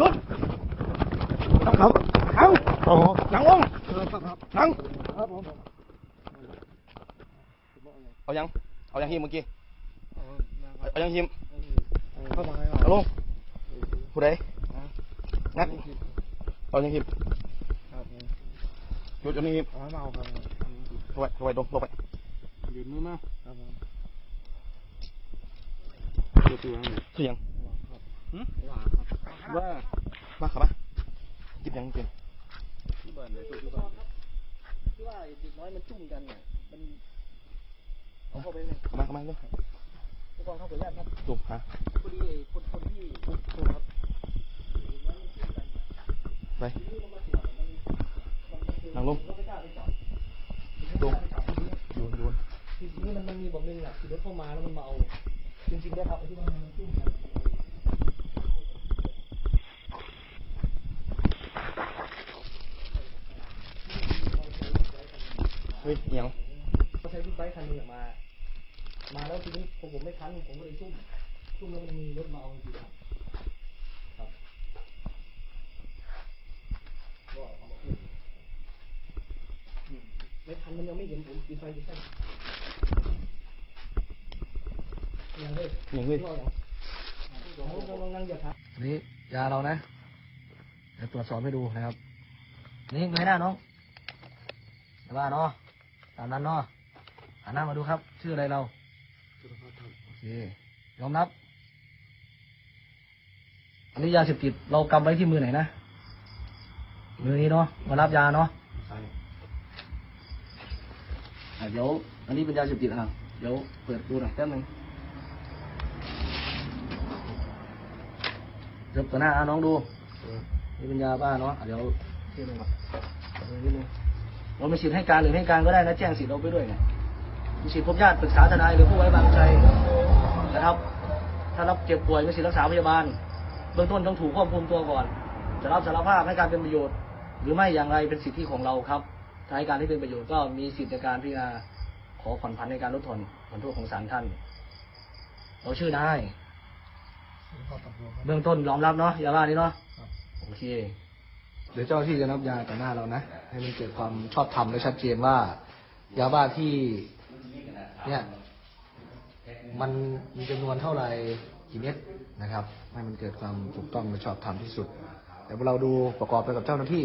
ครับนั่งโอ้โหนั่งลงครับครับนั่งครับผมเอายัง เอายังหิมเมื่อกี้เอามาครับเอายังหิมเข้ามาให้เอาลงผู้ใดงัดเอายังหิมครับหยุดเอายังหิมเอาให้เมาครับเข้าไปเข้าไปลงลงไปยืนมือมาครับผมตัวตัวนี่เสียงครับหืมว่าครับ ว่ามาขับมาจิบยังเป็นที่บ้านเลยตัวที่บ้านที่ว่าเด็กน้อยมันจุ่มกันเนี่ยมันเอาเข้าไปเนี่ยขับมาขับมาเร็วผู้กองเข้าไปแยกครับจุ่มฮะพอดีไอ้คนคนที่ถูกถูกครับเด็กน้อยมันจุ่มกันไปทีนี้มันมาสวนมันมันมันคือนั่งลงก็ไม่กล้าไปจับลงโยนโยนทีนี้มันมันมีบอกหนึงอะขี่รถเข้ามาแล้วมันมาเอาจริงๆได้ครับไอ้ที่มันมันจุ่มกัน เฮ้ยอิหยังเขาใช้บิ๊กไบค์คันหนึงอะมา มาแล้วทีนี้ผมผมไม่ทันผมก็เลยซุ่มซุ่มแล้วมันมีรถมาเอาจริงๆครับครับก็เอามาขึ้นอืมไม่ทันมันยังไม่เห็นผมปิดไฟปิดไฟยังเลยอิหยังเฮ้ยรออย่างลองลองนั่งอย่าทักนี่ยาเรานะเดี๋ยวตรวจสอบให้ดูนะครับ นี่เงยหน้าน้องแต่ว่าเนาะ ตามนั้นเนาะหันหน้ามาดูครับ ชื่ออะไรเราโอเคยอมรับ อันนี้ยาเสพติดเรากำไว้ที่มือไหนนะมือนี้เนาะมารับยาเนาะใช่อะเดี๋ยวอันนี้เป็นยาเสพติดอะเดี๋ยวเปิดดูหน่อยแป๊บนึงเดี๋ยวเปิดหน้าอะน้องดูนี่เป็นยาบ้าเนาะอะเดี๋ยวเทียบดูก่อนเอาดูนิดนึง เราไม่สิทธิ์ให้การหรือไม่ให้การก็ได้นะแจ้งสิทธิ์เราไปด้วยไงมีสิทธิ์พบญาติปรึกษาทนายหรือผู้ไว้วางใจนะครับ ถ้ารับเจ็บป่วยมีสิทธิ์รักษาพยาบาล เบื้องต้นต้องถูกควบคุมตัวก่อน จะรับสารภาพให้การเป็นประโยชน์ หรือไม่อย่างไรเป็นสิทธิของเราครับถ้าให้การที่เป็นประโยชน์ก็มีสิทธิในการพิจารณาขอผ่อนผันในการลดทอนผลโทษของศาลท่าน เราชื่อนายข้อตกลงครับเบื้องต้นยอมรับเนาะยาบ้านี้เนาะครับโอเค เดี๋ยวเจ้าหน้าที่จะนับยาต่อหน้าเรานะ ให้มันเกิดความชอบธรรมและชัดเจนว่ายาบ้าที่ เนี่ย มันมีจำนวนเท่าไหร่กี่เม็ดนะครับ ให้มันเกิดความถูกต้องและชอบธรรมที่สุดเดี๋ยวเราดูประกอบไปกับเจ้าหน้าที่